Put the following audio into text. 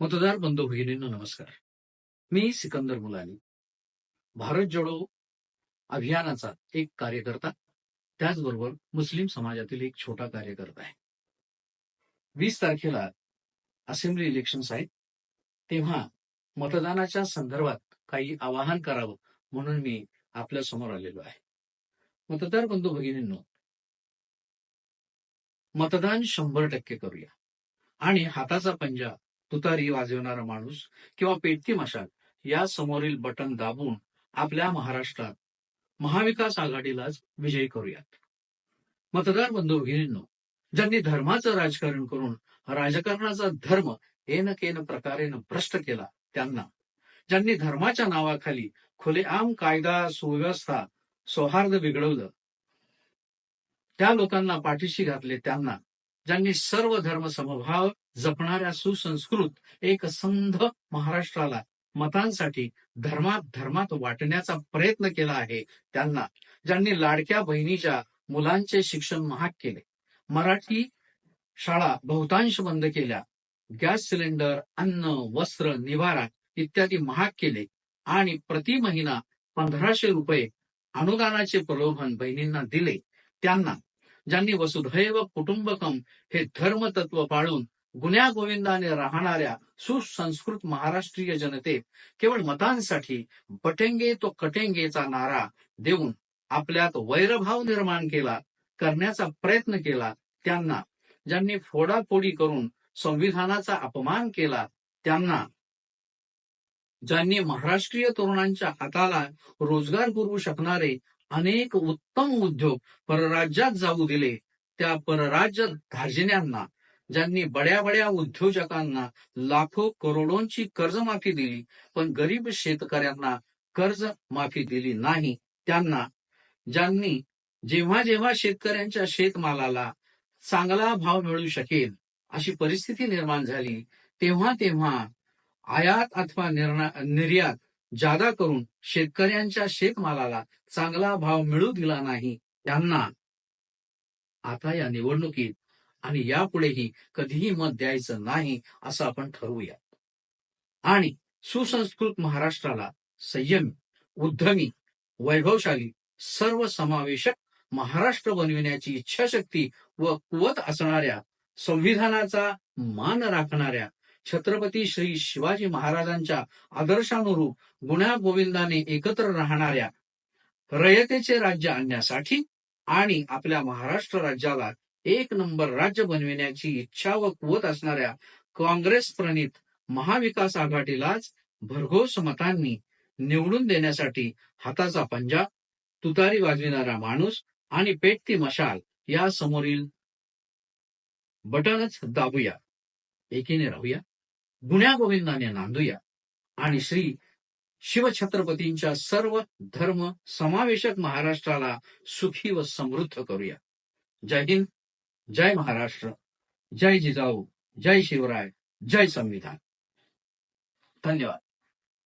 मतदार बंधू भगिनींना नमस्कार. मी सिकंदर मुलानी. भारत जोडो अभियानाचा एक कार्यकर्ता त्याचबरोबर मुस्लिम समाजातील एक छोटा कार्यकर्ता आहे. वीस तारखेला असेंब्ली इलेक्शन्स आहेत तेव्हा मतदानाच्या संदर्भात काही आवाहन करावं म्हणून मी आपल्यासमोर आलेलो आहे. मतदार बंधू भगिनींनो मतदान शंभर टक्के करूया. आणि हाताचा पंजा तुतारी वाजवणारा माणूस किंवा पेटती मशाल या समोरील बटन दाबून आपल्या महाराष्ट्रात महाविकास आघाडीलाच विजयी करूयात. मतदार बंधू भगिनींनो ज्यांनी धर्माचं राजकारण करून राजकारणाचा धर्म एन केन प्रकारेनं भ्रष्ट केला त्यांना ज्यांनी धर्माच्या नावाखाली खुलेआम कायदा सुव्यवस्था सौहार्द बिघडवलं त्या लोकांना पाठीशी घातले त्यांना ज्यांनी सर्व धर्म समभाव जपणाऱ्या सुसंस्कृत एक संध महाराष्ट्राला मतांसाठी धर्मात धर्मात वाटण्याचा प्रयत्न केला आहे त्यांना ज्यांनी लाडक्या बहिणीच्या मुलांचे शिक्षण महाग केले. मराठी शाळा बहुतांश बंद केल्या. गॅस सिलेंडर अन्न वस्त्र निवारा इत्यादी महाग केले आणि प्रति महिना पंधराशे रुपये अनुदानाचे प्रलोभन बहिणींना दिले. त्यांना ज्यांनी वसुधैव कुटुंबकम हे धर्मतत्व पाळून गुन्ह्या गोविंदाने राहणाऱ्या सुसंस्कृत महाराष्ट्रीय जनतेत केवळ मतांसाठी बटेंगे तो कटेंगेचा नारा देऊन आपल्यात वैरभाव निर्माण केला करण्याचा प्रयत्न केला त्यांना ज्यांनी फोडाफोडी करून संविधानाचा अपमान केला त्यांना ज्यांनी महाराष्ट्रीय तरुणांच्या हाताला रोजगार पुरवू शकणारे अनेक उत्तम उद्योग परराज्यात जाऊ दिले. त्या परराज्य धार्जिन्यांना ज्यांनी बड्या बड्या उद्योजकांना लाखो करोडोंची कर्जमाफी दिली पण गरीब शेतकऱ्यांना कर्ज माफी दिली नाही. त्यांना ज्यांनी जेव्हा जेव्हा शेतकऱ्यांच्या शेतमालाला चांगला भाव मिळू शकेल अशी परिस्थिती निर्माण झाली तेव्हा तेव्हा आयात अथवा निर्यात जादा करून शेतकऱ्यांच्या शेतमालाला चांगला भाव मिळू दिला नाही त्यांना आता या निवडणुकीत आणि यापुढेही कधीही मत द्यायचं नाही असं आपण ठरवूया आणि सुसंस्कृत महाराष्ट्राला संयमी उद्धमी वैभवशाली सर्व समावेशक महाराष्ट्र बनविण्याची इच्छाशक्ती व कुवत असणाऱ्या संविधानाचा मान राखणाऱ्या छत्रपती श्री शिवाजी महाराजांच्या आदर्शानुरूप गुण्या गोविंदाने एकत्र राहणाऱ्या रयतेचे राज्य आणण्यासाठी आणि आपल्या महाराष्ट्र राज्याला एक नंबर राज्य बनविण्याची इच्छा व कुवत असणाऱ्या काँग्रेस प्रणित महाविकास आघाडीलाच भरघोस मतांनी निवडून देण्यासाठी हाताचा पंजा तुतारी वाजविणारा माणूस आणि पेटती मशाल या समोरील बटनच दाबूया. एकीने राहूया. गुण्या गोविंदाने नांदूया. आणि श्री शिवछत्रपतींच्या सर्व धर्म समावेशक महाराष्ट्राला सुखी व समृद्ध करूया. जय हिंद जय महाराष्ट्र जय जिजाऊ जय शिवराय जय संविधान. धन्यवाद.